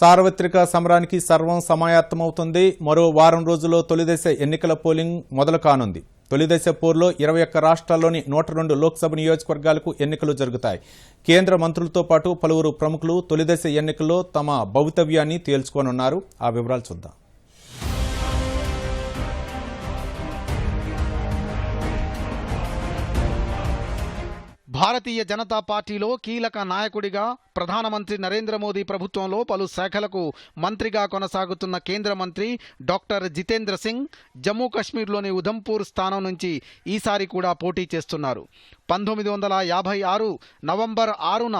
సార్వత్రిక సమరానికి సర్వం సమాయత్తమవుతుంది. మరో వారం రోజుల్లో తొలిదశ ఎన్నికల పోలింగ్ మొదలు కానుంది తొలిదశ పోర్లో ఇరవై ఒక్క రాష్ట్రాల్లోని నూట రెండు లోక్సభ నియోజకవర్గాలకు ఎన్నికలు జరుగుతాయి. కేంద్ర మంత్రులతో పాటు పలువురు ప్రముఖులు తొలిదశ ఎన్నికల్లో తమ భవితవ్యాన్ని తేల్చుకోనున్నారు. ఆ వివరాలు చూద్దాం. భారతీయ జనతా పార్టీలో కీలక నాయకుడిగా ప్రధానమంత్రి నరేంద్ర మోదీ ప్రభుత్వంలో పలు శాఖలకు మంత్రిగా కొనసాగుతున్న కేంద్ర మంత్రి డాక్టర్ జితేంద్ర సింగ్ జమ్మూ కాశ్మీర్లోని ఉధంపూర్ స్థానం నుంచి ఈసారి కూడా పోటీ చేస్తున్నారు. పంతొమ్మిది వందల యాభై ఆరు నవంబర్ ఆరున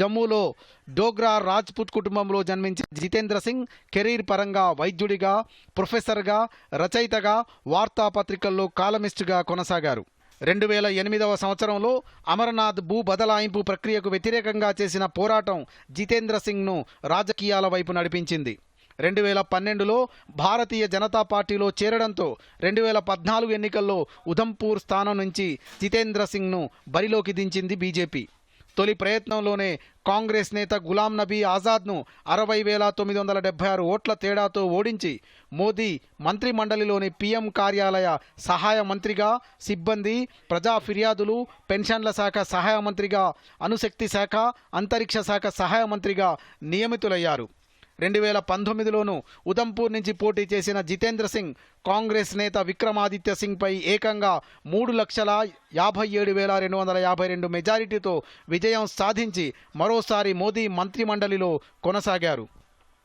జమ్మూలో డోగ్రా రాజ్పుత్ కుటుంబంలో జన్మించిన జితేంద్ర సింగ్ కెరీర్ పరంగా వైద్యుడిగా ప్రొఫెసర్గా రచయితగా వార్తాపత్రికల్లో కాలమిస్టుగా కొనసాగారు. రెండు వేల ఎనిమిదవ సంవత్సరంలో అమర్నాథ్ భూ బదలాయింపు ప్రక్రియకు వ్యతిరేకంగా చేసిన పోరాటం జితేంద్ర సింగ్ను రాజకీయాల వైపు నడిపించింది. రెండు వేల పన్నెండులో భారతీయ జనతా పార్టీలో చేరడంతో రెండు వేల పద్నాలుగు ఎన్నికల్లో ఉధంపూర్ స్థానం నుంచి జితేంద్ర సింగ్ను బరిలోకి దించింది బీజేపీ. తొలి ప్రయత్నంలోనే కాంగ్రెస్ నేత గులాం నబీ ఆజాద్ను అరవై వేల తొమ్మిది వందల డెబ్బై ఆరు ఓట్ల తేడాతో ఓడించి మోదీ మంత్రిమండలిలోని పీఎం కార్యాలయ సహాయ మంత్రిగా సిబ్బంది ప్రజా ఫిర్యాదులు పెన్షన్ల శాఖ సహాయ మంత్రిగా అణుశక్తి శాఖ అంతరిక్ష శాఖ సహాయ మంత్రిగా నియమితులయ్యారు. రెండు వేల పంతొమ్మిదిలోనూ ఉదంపూర్ నుంచి పోటీ చేసిన జితేంద్ర సింగ్ కాంగ్రెస్ నేత విక్రమాదిత్య సింగ్పై ఏకంగా మూడు లక్షల యాభై ఏడు వేల రెండు వందల యాభై రెండు మెజారిటీతో విజయం సాధించి మరోసారి మోదీ మంత్రిమండలిలో కొనసాగారు.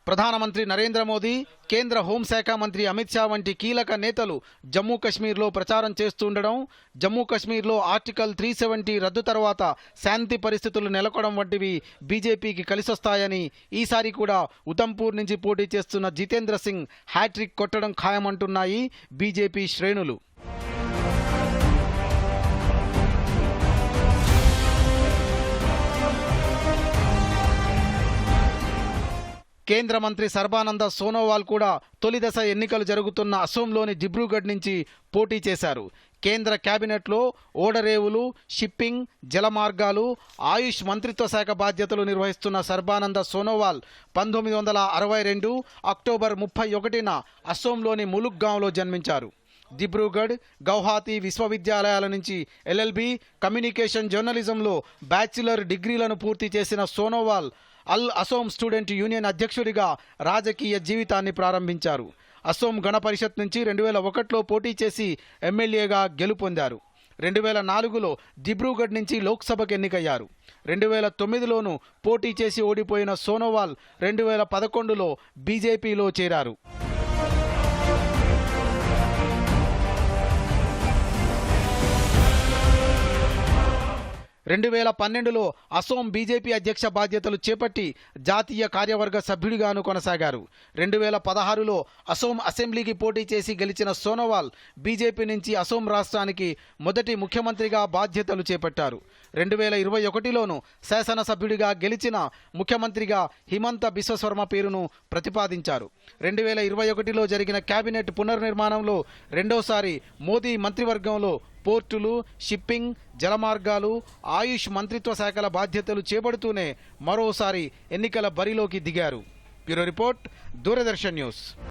ప్రధానమంత్రి నరేంద్ర మోదీ కేంద్ర హోంశాఖ మంత్రి అమిత్ షా వంటి కీలక నేతలు జమ్మూ కాశ్మీర్లో ప్రచారం చేస్తుండడం జమ్మూ కాశ్మీర్లో ఆర్టికల్ త్రీ సెవెంటీ రద్దు తర్వాత శాంతి పరిస్థితులు నెలకొడం వంటివి బీజేపీకి కలిసొస్తాయని ఈసారి కూడా ఉధంపూర్ నుంచి పోటీ చేస్తున్న జితేంద్ర సింగ్ హ్యాట్రిక్ కొట్టడం ఖాయమంటున్నాయి బీజేపీ శ్రేణులు. కేంద్ర మంత్రి సర్బానంద సోనోవాల్ కూడా తొలి దశ ఎన్నికలు జరుగుతున్న అసోంలోని దిబ్రూగఢ్ నుంచి పోటీ చేశారు. కేంద్ర కేబినెట్లో ఓడరేవులు షిప్పింగ్ జలమార్గాలు ఆయుష్ మంత్రిత్వ శాఖ బాధ్యతలు నిర్వహిస్తున్న సర్బానంద సోనోవాల్ పంతొమ్మిది వందల అరవై రెండు అక్టోబర్ ముప్పై ఒకటిన అసోంలోని ములుగ్గాంలో జన్మించారు. దిబ్రూగఢ్ గౌహాతి విశ్వవిద్యాలయాల నుంచి ఎల్ఎల్బి కమ్యూనికేషన్ జర్నలిజంలో బ్యాచిలర్ డిగ్రీలను పూర్తి చేసిన Sonowal all Assam student union అధ్యక్షుడిగా రాజకీయ జీవితాన్ని ప్రారంభించారు. అసోం గణపరిషత్ నుంచి రెండు వేల ఒకటిలో పోటీ చేసి ఎమ్మెల్యేగా గెలుపొందారు. రెండు వేల నాలుగులో దిబ్రూగఢ్ నుంచి లోక్సభకు ఎన్నికయ్యారు. రెండు వేల తొమ్మిదిలోనూ పోటీ చేసి ఓడిపోయిన సోనోవాల్ రెండు వేల పదకొండులో బీజేపీలో చేరారు. రెండు వేల పన్నెండులో అసోం బీజేపీ అధ్యక్ష బాధ్యతలు చేపట్టి జాతీయ కార్యవర్గ సభ్యుడిగాను కొనసాగారు. రెండు వేల పదహారులో అసోం అసెంబ్లీకి పోటీ చేసి గెలిచిన సోనోవాల్ బీజేపీ నుంచి అసోం రాష్ట్రానికి మొదటి ముఖ్యమంత్రిగా బాధ్యతలు చేపట్టారు. రెండు వేల ఇరవై ఒకటిలోను శాసనసభ్యుడిగా గెలిచిన ముఖ్యమంత్రిగా హిమంత బిశ్వశర్మ పేరును ప్రతిపాదించారు. రెండు వేల ఇరవై ఒకటిలో జరిగిన కేబినెట్ పునర్నిర్మాణంలో రెండోసారి మోదీ మంత్రివర్గంలో పోర్టులు షిప్పింగ్ జలమార్గాలు ఆయుష్ మంత్రిత్వ శాఖల బాధ్యతలు చేపడుతూనే మరోసారి ఎన్నికల బరిలోకి దిగారు. Bureau report Doordarshan news.